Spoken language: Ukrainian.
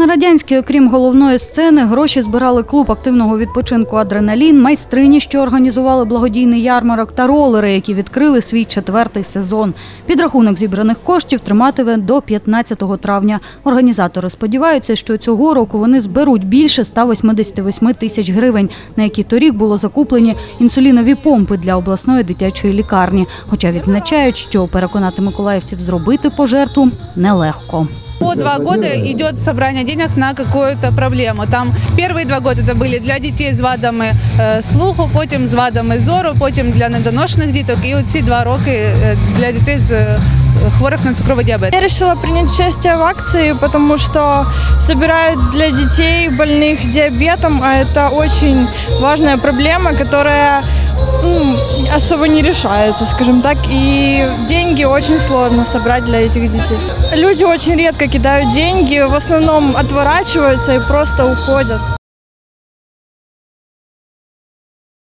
На радянській, окрім головної сцени, гроші збирали клуб активного відпочинку Адреналін, майстрині, що організували благодійний ярмарок, та ролери, які відкрили свій четвертий сезон. Підрахунок зібраних коштів триматиме до 15 травня. Організатори сподіваються, що цього року вони зберуть більше 188 тисяч гривень, на які торік було закуплені інсулінові помпи для обласної дитячої лікарні. Хоча відзначають, що переконати миколаївців зробити пожертву нелегко По два года идет собрание денег на какую-то проблему. Там первые два года это были для детей з вадами е, слуху, потім з вадами зору, потім для недоношених діток. І оці два роки е, для дітей з е, хворих на цукровий діабет. Я решила принять участие в акции, потому что собирают для детей больных диабетом, а это очень важная проблема, которая м, особо не решается, скажем так, и деньги очень сложно собрать для этих детей. Люди очень редко кидают деньги, в основном отворачиваются и просто уходят.